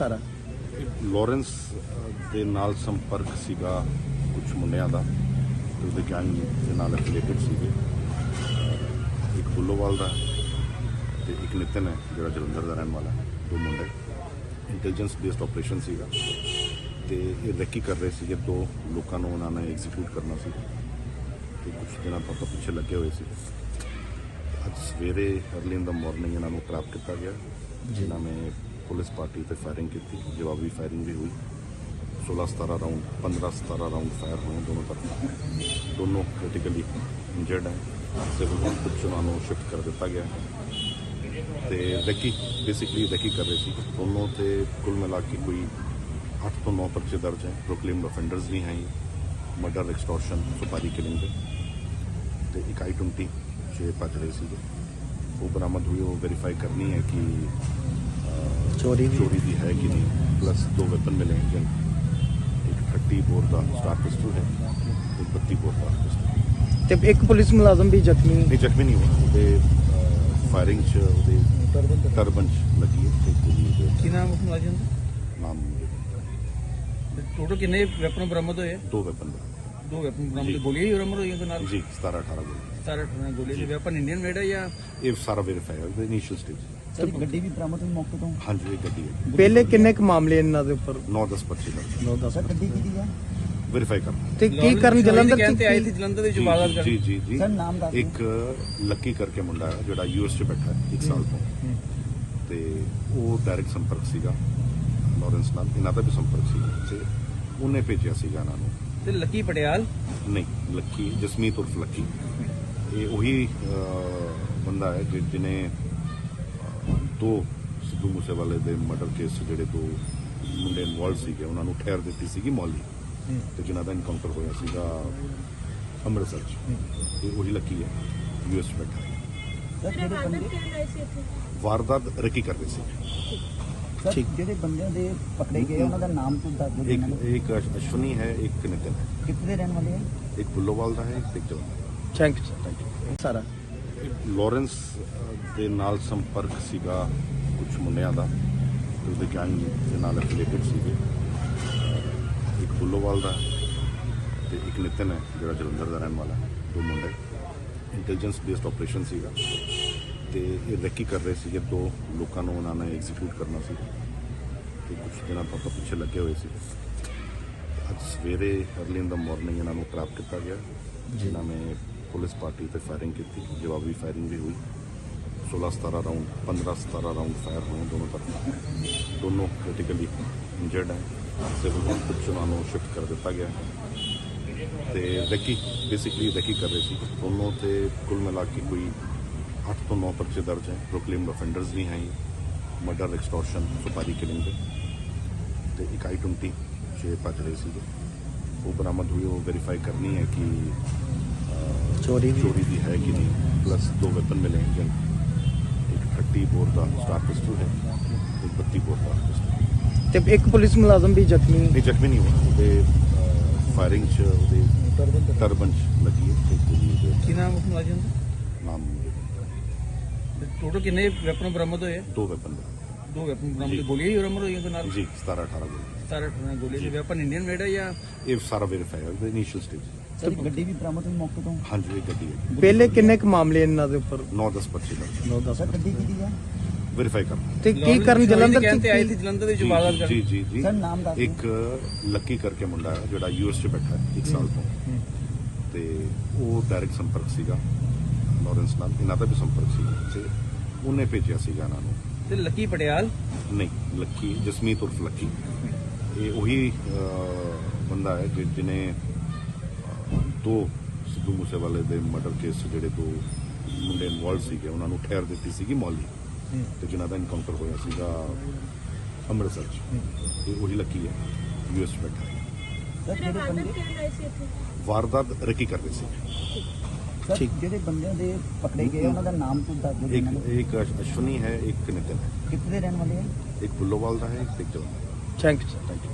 ਸਾਰਾ? ਲਾਰੈਂਸ ਦੇ ਨਾਲ ਸੰਪਰਕ ਸੀਗਾ ਕੁਝ ਮੁੰਡਿਆਂ ਦਾ ਤੇ ਉਹਦੇ ਗੈਂਗ ਦੇ ਨਾਲ ਐਫੀਲੀਏਟਡ ਸੀਗੇ। ਇੱਕ ਬੁੱਲੋਵਾਲ ਦਾ ਤੇ ਇੱਕ ਨਿਤਨ ਹੈ ਜਿਹੜਾ ਜਲੰਧਰ ਦਾ ਰਹਿਣ ਵਾਲਾ ਹੈ ਦੋ ਮੁੰਡੇ। ਇੰਟੈਲੀਜੈਂਸ ਬੇਸਡ ਆਪਰੇਸ਼ਨ ਸੀਗਾ। ਤੇ ਇਹ ਰੈਕੀ ਕਰ ਰਹੇ ਸੀਗੇ ਦੋ ਲੋਕਾਂ ਨੂੰ ਉਹਨਾਂ ਨੇ ਐਗਜ਼ੀਕਿਊਟ ਕਰਨਾ ਸੀ। ਤੇ ਕੁਝ ਦਿਨਾਂ ਤੋਂ ਆਪਾਂ ਪਿੱਛੇ ਲੱਗੇ ਹੋਏ ਸੀ। ਅੱਜ ਸਵੇਰੇ ਅਰਲੀ ਇਨ ਦਾ ਮਾਰਨਿੰਗ ਇਹਨਾਂ ਨੂੰ ਟ੍ਰੈਪ ਕੀਤਾ ਗਿਆ ਜਿਨ੍ਹਾਂ ਨੇ ਪੁਲਿਸ ਪਾਰਟੀ ਤੇ ਫਾਇਰਿੰਗ ਕੀਤੀ, ਜਵਾਬੀ ਫਾਇਰਿੰਗ ਵੀ ਹੋਈ। 16 17 ਰਾਉਂਡ 15 17 ਰਾਉਂਡ ਫਾਇਰ ਹੋਏ ਦੋਨੋਂ ਤਰਫ। ਦੋਨੋਂ ਕ੍ਰਿਟੀਕਲੀ ਇੰਜਰਡ ਹੈ। ਸਿਵਲ ਹਸਪਤਾਲ ਨੂੰ ਸ਼ਿਫਟ ਕਰ ਦਿੱਤਾ ਗਿਆ ਤੇ ਰੈਕੀ ਬੇਸਿਕਲੀ ਰੈਕੀ ਕਰ ਰਹੇ ਸੀ। ਦੋਨੋਂ ਤੇ ਕੁੱਲ ਮਿਲਾ ਕੇ ਕੋਈ 8 ਤੋਂ 9 ਪਰਚੇ ਦਰਜ ਹੈ। ਪ੍ਰੋਕਲੇਮਡ ਅਫੈਂਡਰਸ ਵੀ ਹੈ ਮਰਡਰ ਐਕਸਟੋਰਸ਼ਨ ਸੁਪਾਰੀ ਕਿਲਿੰਗ ਦੇ। ਤੇ ਇੱਕ ਆਈ 20 ਛੇ ਭੱਜ ਰਹੇ ਸੀਗੇ। ਉਹ ਬਰਾਮਦ ਹੋਈ, ਉਹ ਵੈਰੀਫਾਈ ਕਰਨੀ ਹੈ ਕਿ ਚੋਰੀ ਦੀ ਚੋਰੀ ਦੀ ਹੈ ਕਿ ਨਹੀਂ? ਪਲੱਸ ਦੋ ਵੈਪਨ ਮਿਲੇ हैं ਇੱਕ 30 ਬੋਰ ਦਾ ਸਟਾਰ ਪਿਸਟਲ ਹੈ ਇੱਕ 32 ਬੋਰ ਦਾ ਪਿਸਟਲ ਤੇ ਇੱਕ ਪੁਲਿਸ ਮੁਲਾਜ਼ਮ ਵੀ ਜ਼ਖਮੀ ਨਹੀਂ ਜ਼ਖਮੀ ਨਹੀਂ ਹੋਇਆ। ਉਹਦੇ ਫਾਇਰਿੰਗ ਚ ਉਹਦੇ ਟਰਬਨ ਚ ਲੱਗੀ ਹੈ ਤੇ ਗੋਲੀ ਦੇ ਕੀ ਨਾਮ ਉਸ ਮੁਲਾਜ਼ਮ ਨਾਮ ਟੋਟਲ ਕਿੰਨੇ ਵੈਪਨ ਬਰਾਮਦ ਹੋਏ? ਆ? ਦੋ ਵੈਪਨ ਦੋ ਵੈਪਨ ਬਰਾਮਦ। ਗੋਲੀਆਂ ਹੀ ਬਰਾਮਦ ਹੋਈਆਂ ਉਹਦੇ ਨਾਲ ਜੀ 17 18 ਗੋਲੀ 17 18 ਗੋਲੀਆਂ। ਦੇ ਵੈਪਨ ਇੰਡੀਅਨ ਮੇਡ ਹੈ ਜਾਂ ਇਹ ਸਾਰਾ ਵੈਰੀਫਾਈ ਹੈ ਉਹਦੇ ਇਨੀਸ਼ੀਅਲ ਸਟੇਜ ਸਰ ਗੱਡੀ ਵੀ ਬਰਾਮਦ ਹੋਈ ਮੌਕੇ ਤੋਂ? ਹਾਂਜੀ ਇਹ ਗੱਡੀ ਹੈ। ਪਹਿਲੇ ਕਿੰਨੇ ਕੁ ਮਾਮਲੇ ਇਹਨਾਂ ਦੇ ਉੱਪਰ? 9 10 25 ਦਾ। 9 10 ਸਰ ਗੱਡੀ ਕਿਹਦੀ ਹੈ? ਵੈਰੀਫਾਈ ਕਰ। ਤੇ ਕੀ ਕਰਨ ਜਲੰਧਰ ਚ ਕਹਿੰਦੇ ਆਏ ਸੀ ਜਲੰਧਰ ਦੇ ਜਵਾਬਾਤ ਜੀ ਜੀ ਜੀ ਸਰ, ਨਾਮ ਦੱਸ ਦਿਓ। ਇੱਕ ਲੱਕੀ ਕਰਕੇ ਮੁੰਡਾ ਹੈ ਜਿਹੜਾ ਯੂਐਸ 'ਚ ਬੈਠਾ ਹੈ ਇੱਕ ਸਾਲ ਤੋਂ। ਤੇ ਉਹ ਡਾਇਰੈਕਟ ਸੰਪਰਕ ਸੀਗਾ। ਲਾਰੈਂਸ ਨਾਲ ਇਹਨਾਂ ਦਾ ਵੀ ਸੰਪਰਕ ਸੀ ਤੇ ਉਹਨੇ ਭੇਜਿਆ ਸੀਗਾ ਇਹਨਾਂ ਨੂੰ। ਤੇ ਲੱਕੀ ਪਟਿਆਲ? ਨਹੀਂ ਲੱਕੀ ਜਸਮੀਤ ਉਰਫ ਲੱਕੀ। ਇਹ ਉਹੀ ਅਹ, ਬੰਦਾ ਹੈ ਜਿ- ਜਿਹਨੇ ਦੋ ਸਿੱਧੂ ਮੂਸੇਵਾਲੇ ਦੇ ਮਰਡਰ ਕੇਸ 'ਚ ਜਿਹੜੇ ਦੋ ਮੁੰਡੇ ਇਨਵੋਲਵ ਸੀਗੇ ਉਹਨਾਂ ਨੂੰ ਠਹਿਰ ਦਿੱਤੀ ਸੀਗੀ ਮੌਲੀ ਤੇ ਜਿਨ੍ਹਾਂ ਦਾ ਇਨਕਾਊਂਟਰ ਹੋਇਆ ਸੀਗਾ ਅੰਮ੍ਰਿਤਸਰ 'ਚ। ਇਹ ਉਹੀ ਲੱਕੀ ਹੈ ਯੂਐਸ ਬੈਠਾ ਹੈ। ਸਰ ਜਿਹੜੇ ਬੰਦੇ ਵਾਰਦਾਤ ਰਕੀ ਕਰ ਰਹੇ ਸੀ। ਸਰ ਠੀਕ। ਜਿਹੜੇ ਬੰਦਿਆਂ ਦੇ ਪਕੜੇ ਗਏ ਉਹਨਾਂ ਦਾ ਨਾਮ ਤੋਂ ਦੱਸ ਦਿਓ ਇੱਕ। ਇੱਕ ਅਸ਼- ਅਸ਼ਵਨੀ ਹੈ ਇੱਕ ਨਿਤਨ ਹੈ। ਕਿੱਥੇ ਦੇ ਰਹਿਣ ਵਾਲੇ ਹੈ ਇੱਕ ਬੁੱਲੋਵਾਲ ਦਾ ਹੈ ਇੱਕ Jalandhar thank you thank you ਸਾਰਾ ਲਾਰੈਂਸ ਦੇ ਨਾਲ ਸੰਪਰਕ ਸੀਗਾ ਕੁਝ ਮੁੰਡਿਆਂ ਦਾ ਤੇ ਉਹਦੇ ਗੈਂਗ ਦੇ ਨਾਲ ਐਫੀਲੀਏਟਡ ਸੀਗੇ। ਇੱਕ ਬੁੱਲੋਵਾਲ ਦਾ ਤੇ ਇੱਕ ਨਿਤਨ ਹੈ, ਜਿਹੜਾ ਜਲੰਧਰ ਦਾ ਰਹਿਣ ਵਾਲਾ, ਦੋ ਮੁੰਡੇ। ਇੰਟੈਲੀਜੈਂਸ ਬੇਸਡ ਆਪਰੇਸ਼ਨ ਸੀਗਾ ਤੇ ਇਹ ਰੈਕੀ ਕਰ ਰਹੇ ਸੀਗੇ, ਦੋ ਲੋਕਾਂ ਨੂੰ ਉਹਨਾਂ ਨੇ ਐਗਜ਼ੀਕਿਊਟ ਕਰਨਾ ਸੀ। ਤੇ ਕੁਝ ਦਿਨਾਂ ਤੋਂ ਪਿੱਛੇ ਲੱਗੇ ਹੋਏ ਸੀ। ਅੱਜ ਸਵੇਰੇ ਅਰਲੀ ਇਨ ਦਾ ਮਾਰਨਿੰਗ ਇਹਨਾਂ ਨੂੰ ਟ੍ਰੈਪ ਕੀਤਾ ਗਿਆ, ਜਿਨ੍ਹਾਂ ਨੇ ਪੁਲਿਸ ਪਾਰਟੀ ਤੇ ਫਾਇਰਿੰਗ ਕੀਤੀ, ਜਵਾਬੀ ਫਾਇਰਿੰਗ ਵੀ ਹੋਈ। 16 17 ਰਾਉਂਡ 15 17 ਰਾਉਂਡ ਫਾਇਰ ਹੋਏ ਦੋਨੋਂ ਤਰਫ। ਦੋਨੋਂ ਕ੍ਰਿਟੀਕਲੀ ਇੰਜਰਡ ਹੈ। ਸਿਵਲ ਹਸਪਤਾਲ ਨੂੰ ਸ਼ਿਫਟ ਕਰ ਦਿੱਤਾ ਗਿਆ ਤੇ ਰੈਕੀ ਬੇਸਿਕਲੀ ਰੈਕੀ ਕਰ ਰਹੇ ਸੀ। ਦੋਨੋਂ ਤੇ ਕੁੱਲ ਮਿਲਾ ਕੇ ਕੋਈ 8 ਤੋਂ 9 ਪਰਚੇ ਦਰਜ ਹੈ। ਪ੍ਰੋਕਲੇਮਡ ਅਫੈਂਡਰਸ ਵੀ ਹੈ। ਮਰਡਰ ਐਕਸਟੋਰਸ਼ਨ ਸੁਪਾਰੀ ਕਿਲਿੰਗ ਦੇ। ਤੇ ਇੱਕ ਆਈ 20 ਛੇ ਭੱਜ ਰਹੇ ਸੀਗੇ। ਉਹ ਬਰਾਮਦ ਹੋਈ, ਉਹ ਵੈਰੀਫਾਈ ਕਰਨੀ ਹੈ ਕਿ ਚੋਰੀ ਦੀ ਚੋਰੀ ਦੀ ਹੈ ਕਿ ਨਹੀਂ? ਪਲੱਸ ਦੋ ਵੈਪਨ ਮਿਲੇ हैं ਇੱਕ 30 ਬੋਰ ਦਾ ਸਟਾਰ ਪਿਸਟਲ ਹੈ ਇੱਕ 32 ਬੋਰ ਦਾ ਪਿਸਟਲ ਤੇ ਇੱਕ ਪੁਲਿਸ ਮੁਲਾਜ਼ਮ ਵੀ ਜ਼ਖਮੀ ਨਹੀਂ ਜ਼ਖਮੀ ਨਹੀਂ ਹੋਇਆ। ਉਹਦੇ ਫਾਇਰਿੰਗ ਚ ਉਹਦੇ ਟਰਬਨ ਚ ਲੱਗੀ ਹੈ ਤੇ ਗੋਲੀ ਦੇ ਕੀ ਨਾਮ ਉਸ ਮੁਲਾਜ਼ਮ ਨਾਮ ਟੋਟਲ ਕਿੰਨੇ ਵੈਪਨ ਬਰਾਮਦ ਹੋਏ ਆ? ਦੋ ਵੈਪਨ ਦੋ ਵੈਪਨ ਬਰਾਮਦ। ਗੋਲੀਆਂ ਹੀ ਬਰਾਮਦ ਹੋਈਆਂ ਉਹਦੇ ਨਾਲ? ਜੀ 17 18 ਗੋਲੀ 17 18 ਗੋਲੀਆਂ। ਦੇ ਵੈਪਨ ਇੰਡੀਅਨ ਮੇਡ ਹੈ ਜਾਂ? ਇਹ ਸਾਰਾ ਵੈਰੀਫਾਈ ਹੈ ਉਹਦੇ ਇਨੀਸ਼ੀਅਲ ਸਟੇਜ ਸਰ ਗੱਡੀ ਵੀ ਬਰਾਮਦ ਹੋਈ ਮੌਕੇ ਤੋਂ? ਹਾਂਜੀ ਇਹ ਗੱਡੀ ਹੈ। ਪਹਿਲੇ ਕਿੰਨੇ ਕੁ ਮਾਮਲੇ ਇਹਨਾਂ ਦੇ ਉੱਪਰ? 9 10 25 ਦਾ। 9 10 ਸਰ ਗੱਡੀ ਕਿਹਦੀ ਹੈ? ਵੈਰੀਫਾਈ ਕਰ। ਤੇ ਕੀ ਕਰਨ ਜਲੰਧਰ ਚ ਕਹਿੰਦੇ ਆਏ ਸੀ ਕੀ- ਜਲੰਧਰ ਦੇ ਜੀ ਜਵਾਬਾਤ ਜੀ- ਜੀ ਜੀ ਜੀ। ਸਰ, ਨਾਮ ਦੱਸ ਦਿਓ। ਇੱਕ ਲੱਕੀ ਕਰਕੇ ਮੁੰਡਾ ਹੈ ਜਿਹੜਾ ਯੂਐਸ 'ਚ ਬੈਠਾ ਹੈ ਇੱਕ ਸਾਲ ਤੋਂ। ਤੇ ਉਹ ਡਾਇਰੈਕਟ ਸੰਪਰਕ ਸੀਗਾ। ਲਾਰੈਂਸ ਨਾਲ ਇਹਨਾਂ ਦਾ ਵੀ ਸੰਪਰਕ ਸੀ ਤੇ ਉਹਨੇ ਭੇਜਿਆ ਸੀਗਾ ਇਹਨਾਂ ਨੂੰ। ਤੇ ਲੱਕੀ ਪਟਿਆਲ? ਨਹੀਂ ਲੱਕੀ ਜਸਮੀਤ ਉਰਫ ਲੱਕੀ। ਇਹ ਉਹੀ ਅਹ, ਬੰਦਾ ਹੈ ਜਿ- ਜਿਹਨੇ ਦੋ ਸਿੱਧੂ ਮੂਸੇਵਾਲੇ ਦੇ ਮਰਡਰ ਕੇਸ ਜਿਹੜੇ ਦੋ ਮੁੰਡੇ ਇਨਵੋਲਵ ਸੀਗੇ ਉਹਨਾਂ ਨੂੰ ਠਹਿਰ ਦਿੱਤੀ ਸੀਗੀ ਮੌਲੀ। ਤੇ ਜਿਨ੍ਹਾਂ ਦਾ ਇਨਕਾਊਂਟਰ ਹੋਇਆ ਸੀਗਾ ਅੰਮ੍ਰਿਤਸਰ 'ਚ। ਇਹ ਉਹੀ ਲੱਕੀ ਹੈ ਯੂਐਸ ਬੈਠਾ ਹੈ। ਸਰ ਜਿਹੜੇ ਬੰਦੇ ਵਾਰਦਾਤ ਰਕੀ ਕਰ ਰਹੇ ਸੀ। ਸਰ ਠੀਕ। ਜਿਹੜੇ ਬੰਦਿਆਂ ਦੇ ਪਕੜੇ ਗਏ ਉਹਨਾਂ ਦਾ ਨਾਮ ਤੋਂ ਦੱਸ ਦਿਓ ਇੱਕ। ਇੱਕ ਅਸ਼- ਅਸ਼ਵਨੀ ਹੈ ਇੱਕ ਨਿਤਨ ਹੈ। ਕਿੱਥੇ ਦੇ ਰਹਿਣ ਵਾਲੇ ਹੈ? ਇੱਕ ਬੁੱਲੋਵਾਲ ਦਾ ਹੈ ਇੱਕ ਟਿਕ Jalandhar thank you thank you